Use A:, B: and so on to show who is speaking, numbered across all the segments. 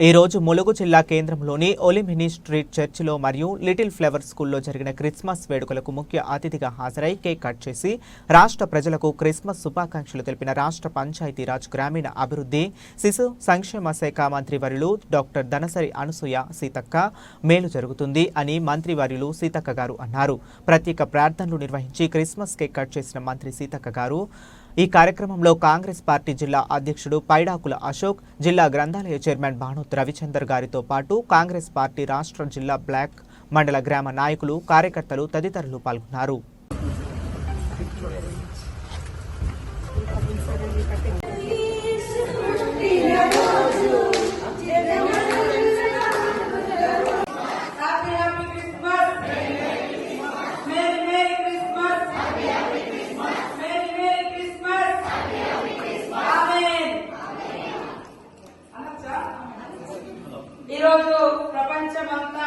A: ఈ రోజు ములుగు జిల్లా కేంద్రంలోని ఒలిమిని స్ట్రీట్ చర్చిలో మరియు లిటిల్ ఫ్లవర్ స్కూల్లో జరిగిన క్రిస్మస్ వేడుకలకు ముఖ్య అతిథిగా హాజరై కేక్ కట్ చేసి రాష్ట్ర ప్రజలకు క్రిస్మస్ శుభాకాంక్షలు తెలిపిన రాష్ట్ర పంచాయతీరాజ్ గ్రామీణ అభివృద్ధి శిశు సంక్షేమ శాఖ మంత్రివర్యులు డాక్టర్ ధనసరి అనసూయ సీతక్క మేలు జరుగుతుంది అని మంత్రివర్యులు సీతక్క గారు అన్నారు. ప్రత్యేక ప్రార్థనలు నిర్వహించి క్రిస్మస్ కేక్ కట్ చేసిన మంత్రి సీతక్క గారు ఈ కార్యక్రమంలో కాంగ్రెస్ పార్టీ జిల్లా అధ్యక్షుడు పైడాకుల అశోక్ జిల్లా గ్రంథాలయ చైర్మన్ భానుత్ రవిచందర్ గారితో పాటు కాంగ్రెస్ పార్టీ రాష్ట్ర జిల్లా బ్లాక్ మండల గ్రామ నాయకులు కార్యకర్తలు తదితరులు పాల్గొన్నారు.
B: ఈరోజు ప్రపంచమంతా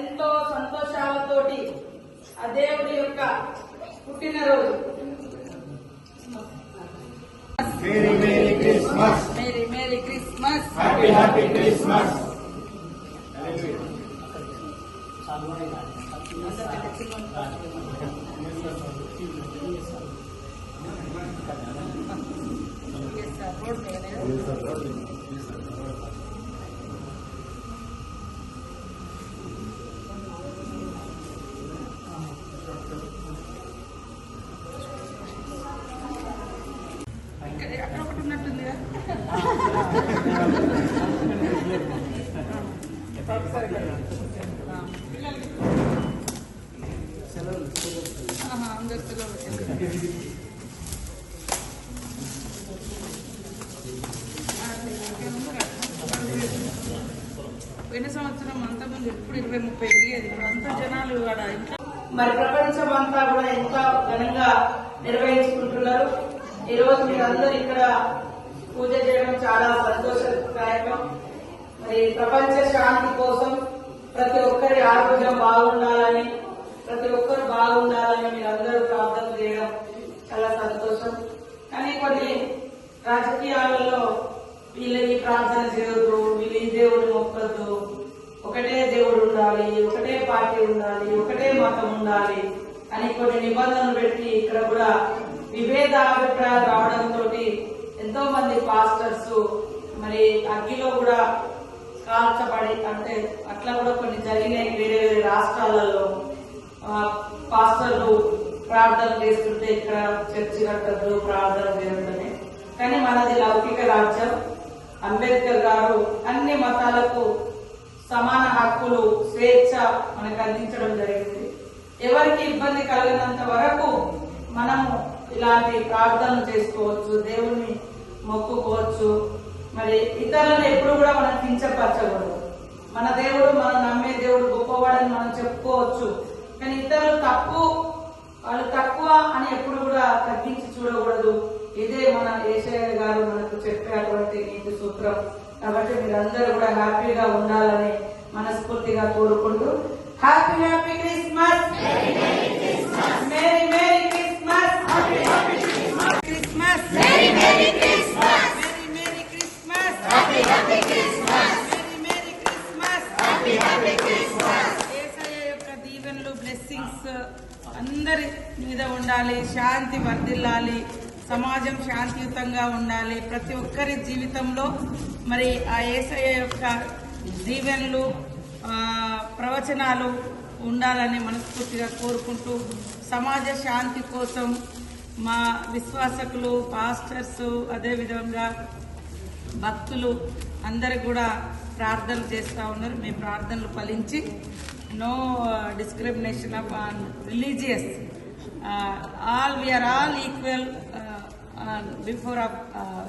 B: ఎంతో సంతోషాలతోటి ఆ దేవుడి యొక్క పుట్టినరోజు. Merry merry Christmas. అక్కడ పోయిన సంవత్సరం అంతా ముందు ఎప్పుడు ఇరవై ముప్పై ఎదిగేది అంతా జనాలు ఆడ మరి ప్రపంచం అంతా కూడా ఎంతో ఘనంగా నిర్వహించుకుంటున్నారు. ఈ రోజు మీరందరూ ఇక్కడ పూజ చేయడం చాలా సంతోషదాయకం. మరి ప్రపంచ శాంతి కోసం ప్రతి ఒక్కరి ఆరోగ్యం బాగుండాలని ప్రతి ఒక్కరు బాగుండాలని మీరందరూ ప్రార్థన చేయడం చాలా సంతోషం. కానీ కొన్ని రాజకీయాలలో వీళ్ళు ప్రార్థన చేయొద్దు దేవుడు మొక్కద్దు ఒకటే దేవుడు ఉండాలి ఒకటే పార్టీ ఉండాలి ఒకటే మతం ఉండాలి అని కొన్ని నిబంధనలు పెట్టి ఇక్కడ కూడా విభేద అభిప్రాయాలు రావడంతో ఎంతో మంది పాస్టర్స్ మరి అగ్గిలో కూడా కాల్చబడి అంటే అట్లా కూడా కొన్ని జరిగినాయి వేరే వేరే రాష్ట్రాలలో. పాస్టర్లు ప్రార్థన చేస్తుంటే ఇక్కడ చర్చి కట్టద్దు ప్రార్థన చేయొద్దని. కానీ మనది లౌకిక రాజ్యం. అంబేద్కర్ గారు అన్ని మతాలకు సమాన హక్కులు స్వేచ్ఛ మనకు అందించడం జరిగింది. ఎవరికి ఇబ్బంది కలిగినంత వరకు మనము ఇలాంటి ప్రార్థనలు చేసుకోవచ్చు దేవుణ్ణి మొక్కుకోవచ్చు. మరి ఇతరులను ఎప్పుడు కూడా మనం కించపరచకూడదు. మన దేవుడు మనం నమ్మే దేవుడు గొప్పవాడని మనం చెప్పుకోవచ్చు. కానీ ఇతరులు తప్పు మీరందరూ కూడా హ్యాపీగా ఉండాలని మనస్ఫూర్తిగా కోరుకుంటూ happy happy Christmas merry merry Christmas Christmas merry merry Christmas merry merry Christmas happy happy Christmas merry merry Christmas happy happy Christmas Yesayya యొక్క దీవెనలు బ్లెస్సింగ్స్ అందరి మీద ఉండాలి శాంతి వర్ధిల్లాలి. సమాజం శాంతియుతంగా ఉండాలి. ప్రతి ఒక్కరి జీవితంలో మరి ఆ ఏసఐ యొక్క దీవెనలు ప్రవచనాలు ఉండాలని మనస్ఫూర్తిగా కోరుకుంటూ సమాజ శాంతి కోసం మా విశ్వాసకులు పాస్టర్స్ అదేవిధంగా భక్తులు అందరు కూడా ప్రార్థనలు చేస్తూ ఉన్నారు. మీ ప్రార్థనలు ఫలించి no discrimination of religious. All we are all equal Um, before of uh,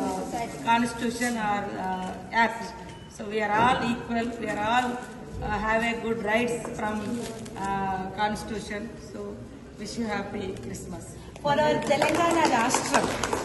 B: uh, constitution or uh, act. So we are all equal. We are all uh, have a good rights from uh, constitution. So wish you happy Christmas.
C: For our Telangana Rashtra.